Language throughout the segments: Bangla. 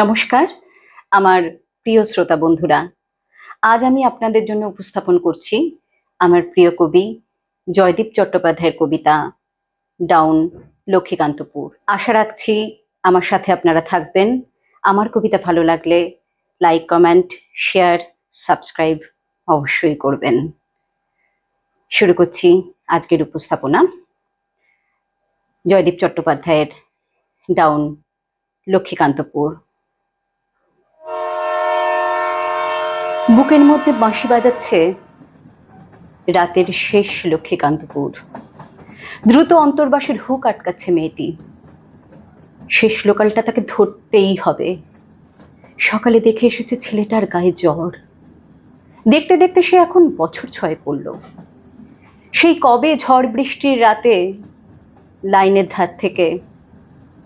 নমস্কার, আমার প্রিয় শ্রোতা বন্ধুরা। আজ আমি আপনাদের জন্য উপস্থাপন করছি আমার প্রিয় কবি জয়দীপ চট্টোপাধ্যায়ের কবিতা ডাউন লক্ষ্মীকান্তপুর। আশা রাখছি আমার সাথে আপনারা থাকবেন। আমার কবিতা ভালো লাগলে লাইক, কমেন্ট, শেয়ার, সাবস্ক্রাইব অবশ্যই করবেন। শুরু করছি আজকের উপস্থাপনা। জয়দীপ চট্টোপাধ্যায়ের ডাউন লক্ষ্মীকান্তপুর। বুকের মধ্যে বাঁশি বাজাচ্ছে রাতের শেষ লক্ষ্মীকান্তপুর দ্রুত অন্তর্বাসের হুক আটকাচ্ছে মেয়েটি। শেষ লোকালটা তাকে ধরতেই হবে। সকালে দেখে এসেছে ছেলেটার গায়ে জ্বর। দেখতে দেখতে সে এখন বছর ছয় পড়ল। সেই কবে ঝড় বৃষ্টির রাতে লাইনের ধার থেকে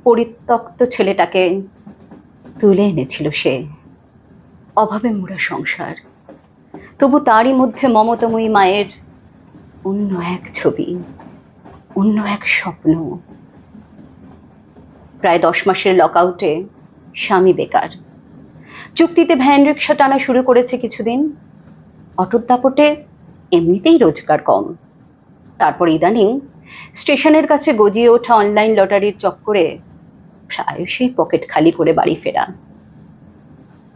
পরিত্যক্ত ছেলেটাকে তুলে এনেছিল সে। অভাবে মোড়া সংসার। তবু তারই মধ্যে মমতাময়ী মায়ের অন্য এক ছবি, অন্য এক স্বপ্ন। প্রায় দশ মাসের লকআউটে স্বামী বেকার। চুক্তিতে ভ্যান রিক্সা টানা শুরু করেছে কিছুদিন। অটোর দাপটে এমনিতেই রোজগার কম। তারপর ইদানিং স্টেশনের কাছে গজিয়ে ওঠা অনলাইন লটারির চক্করে প্রায়শই পকেট খালি করে বাড়ি ফেরা।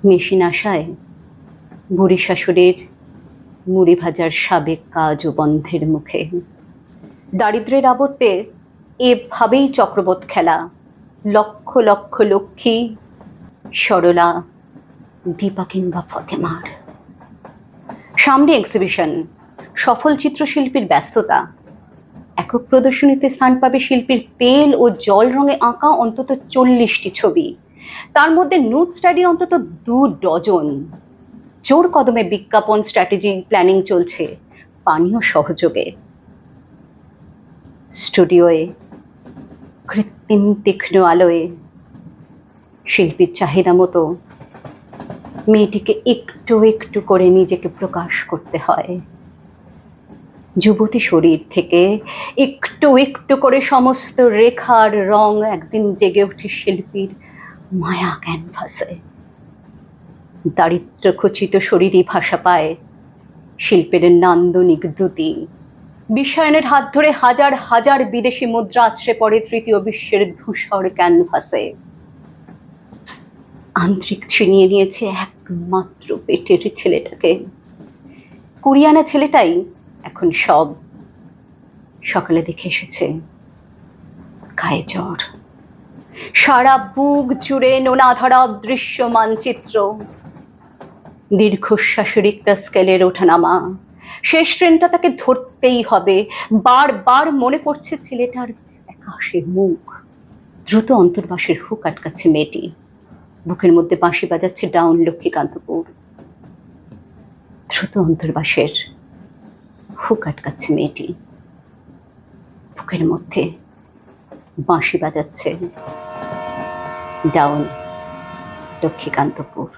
মেশিন আসায় বুড়ি শাশুড়ির মুড়ি ভাজার সাবেক কাজ ও বন্ধের মুখে। দারিদ্রের আবর্তে এভাবেই চক্রবত খেলা। লক্ষ লক্ষ লক্ষ্মী, সরলা, দীপা কিংবা ফতেমার। সামনে এক্সিবিশন সফল চিত্রশিল্পীর ব্যস্ততা। একক প্রদর্শনীতে স্থান পাবে শিল্পীর তেল ও জল রঙে আঁকা অন্তত চল্লিশটি ছবি। তার মধ্যে নুট স্টাডি অন্তত দু ডজন। জোর কদমে বিজ্ঞাপন স্ট্র্যাটেজি প্ল্যানিং চলছে পানীয় সহযোগে। স্টুডিওয়ে কৃত্রিম তীক্ষ্ণ আলোয়ে শিল্পীর চাহিদা মতো মেয়েটিকে একটু একটু করে নিজেকে প্রকাশ করতে হয়। যুবতী শরীর থেকে একটু একটু করে সমস্ত রেখার রং একদিন জেগে ওঠে শিল্পীর মায়া ক্যানভাসে দারিদ্র খচিত শরীরই ভাষা পায়। শিল্পের নান্দনিক দ্যুতি। বিশ্বায়নের হাত ধরে হাজার হাজার বিদেশি মুদ্রা আছড়ে পড়ে তৃতীয় বিশ্বের ধূসর ক্যানভাসে। আন্তরিক ছিনিয়ে নিয়েছে একমাত্র পেটের ছেলেটাকে। কুড়িয়ানা ছেলেটাই এখন সব। সকালে দেখে এসেছে। গায়ে জ্বর। সারা বুক জুড়ে নোনাধরা দৃশ্য মানচিত্র। দীর্ঘশ্বাসের একটা স্কেলের ওঠানামা। শেষ ট্রেনটা তাকে ধরতেই হবে। বারবার মনে পড়ছে ছেলেটার একাশে মুখ। দ্রুত অন্তর্বাসের হুক আটকাচ্ছে মেয়েটি। বুকের মধ্যে বাঁশি বাজাচ্ছে ডাউন লক্ষ্মীকান্তপুর। দ্রুত অন্তর্বাসের হুক আটকাচ্ছে মেয়েটি। বুকের মধ্যে বাঁশি বাজাচ্ছে ডাউন লক্ষ্মীকান্তপুর।